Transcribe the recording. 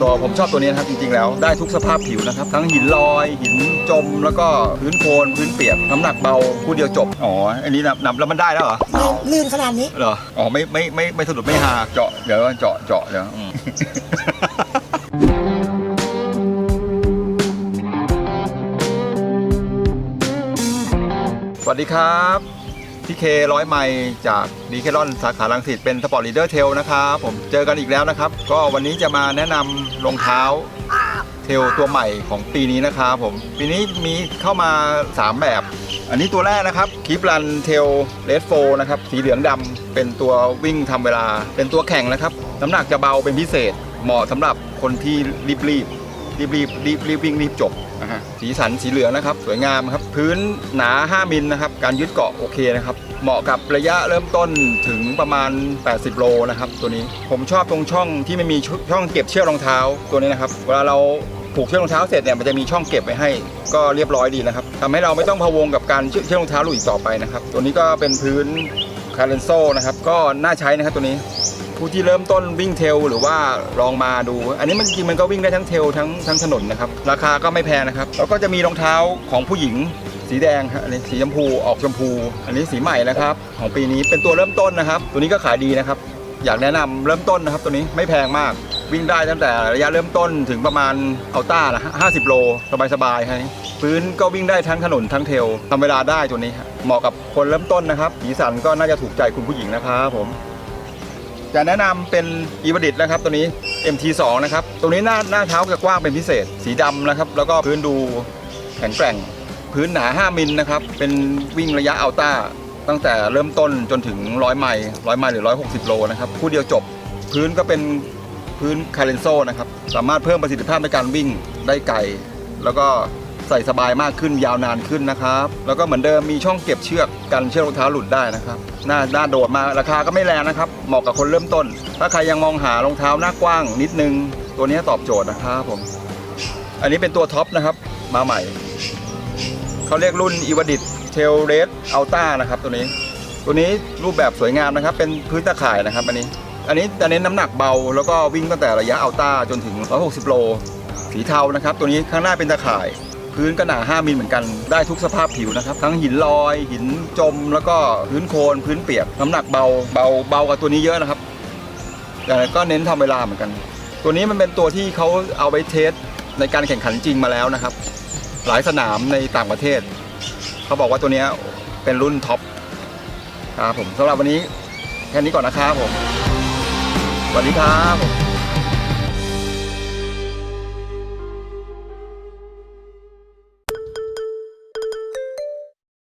ตัวผมชอบตัวนี้นะครับจริงๆแล้วได้ทุกสภาพผิวนะครับ ทั้งหินลอย หินจม แล้วก็พื้นโคลนพื้นเปียกน้ำหนักเบาคู่เดียวจบอ๋ออันนี้นับนับแล้วมันได้แล้วเหรอลื่นลื่นขนาดนี้เหรออ๋อไม่ไม่ไม่ไม่สะดุดไม่หาเจาะเดี๋ยวเจาะเจาะเดี๋ยวอืม สวัสดีครับ พี่เคร้อยไมล์จากดีเคลอนสาขาลังสิตเป็นสปอร์ตลีเดอร์เทลนะครับผมเจอกันอีกแล้วนะครับ ก็วันนี้จะมาแนะนำรองเท้าเทลตัวใหม่ของปีนี้นะครับผมปีนี้มีเข้ามา 3 แบบ อันนี้ตัวแรกนะครับคลิปรันเทลเลสโฟนะครับสีเหลืองดำเป็นตัววิ่งทำเวลาเป็นตัวแข่งนะครับน้ำหนักจะเบาเป็นพิเศษเหมาะสำหรับคนที่รีบรีบ รีบรีบรีบรีบวิ่งรีบจบนะฮะสีสันสีเหลืองนะครับ สวยงามครับ พื้นหนา 5 มิลนะครับ การยึดเกาะโอเคนะครับ เหมาะกับระยะเริ่มต้นถึงประมาณ 80 โลนะครับ ตัวนี้ผมชอบตรงช่องที่ไม่มีช่องเก็บเชือกรองเท้าตัวนี้นะครับ เวลาเราผูกเชือกรองเท้าเสร็จเนี่ยมันจะมีช่องเก็บไว้ให้ก็เรียบร้อยดีนะครับทำให้เราไม่ต้องพะวงกับการเชือกรองเท้าหลุดอีกต่อไปนะครับ ตัวนี้ก็เป็นพื้นคาร์เรนโซนะครับก็น่าใช้นะครับตัวนี้ ผู้ที่เริ่มต้นวิ่งเทรลหรือว่าลองมาดู อันนี้มันจริงมันก็วิ่งได้ทั้งเทรลทั้งทั้งถนนนะครับราคาก็ไม่แพงนะครับ แล้วก็จะมีรองเท้าของผู้หญิงสีแดงครับอันนี้สีชมพูออกชมพู อันนี้สีใหม่นะครับ ของปีนี้เป็นตัวเริ่มต้นนะครับ ตัวนี้ก็ขายดีนะครับ อยากแนะนำเริ่มต้นนะครับ ตัวนี้ไม่แพงมากวิ่งได้ตั้งแต่ระยะเริ่มต้นถึงประมาณเอาต้าละ50โลสบายๆครับพื้นก็วิ่งได้ทั้งถนนทั้งเทรลทำเวลาได้ตัวนี้ฮะเหมาะกับคนเริ่มต้นนะครับสีสันก็น่าจะถูกใจคุณผู้หญิงนะครับผม จะแนะนำเป็นอีวดิตนะครับตัวนี้ MT2 นะครับตัวนี้หน้าหน้าเท้าจะกว้างเป็นพิเศษ สีดำนะครับ แล้วก็พื้นดูแข็งแกร่ง พื้นหนา 5 มิลนะครับ เป็นวิ่งระยะอัลต้าตั้งแต่เริ่มต้นจนถึง 100 ไมล์100 ไมล์หรือ 160 โลนะครับคู่เดียวจบ พื้นก็เป็นพื้นคาเรนโซนะครับ สามารถเพิ่มประสิทธิภาพในการวิ่งได้ไกล แล้วก็ ใส่สบายมากขึ้นยาวนานขึ้นนะครับ แล้วก็เหมือนเดิมมีช่องเก็บเชือกกันเชือกรองเท้าหลุดได้นะครับหน้าหน้าโดดมาราคาก็ไม่แรงนะครับ เหมาะกับคนเริ่มต้น ถ้าใครยังมองหารองเท้าหน้ากว้างนิดนึง ตัวนี้ตอบโจทย์นะครับผม อันนี้เป็นตัวท็อปนะครับ มาใหม่เขาเรียกรุ่นอีวดิตเทลเรสอัลต้านะครับตัวนี้ ตัวนี้รูปแบบสวยงามนะครับ เป็นพื้นตะข่ายนะครับ อันนี้ อันนี้จะเน้นน้ำหนักเบา แล้วก็วิ่งตั้งแต่ระยะอัลต้าจนถึง 160 โลสีเทานะครับ ตัวนี้ข้างหน้าเป็นตะข่าย พื้นก็หนา 5มิลเหมือนกันได้ทุกสภาพผิวนะครับ ทั้งหินลอย หินจม แล้วก็พื้นโคลนพื้นเปียก น้ำหนักเบาเบาเบากว่าตัวนี้เยอะนะครับแต่ก็เน้นทำเวลาเหมือนกัน ตัวนี้มันเป็นตัวที่เขาเอาไปเทสในการแข่งขันจริงมาแล้วนะครับ หลายสนามในต่างประเทศ เขาบอกว่าตัวนี้เป็นรุ่นท็อปครับผมสำหรับวันนี้แค่นี้ก่อนนะครับผมสวัสดีครับผม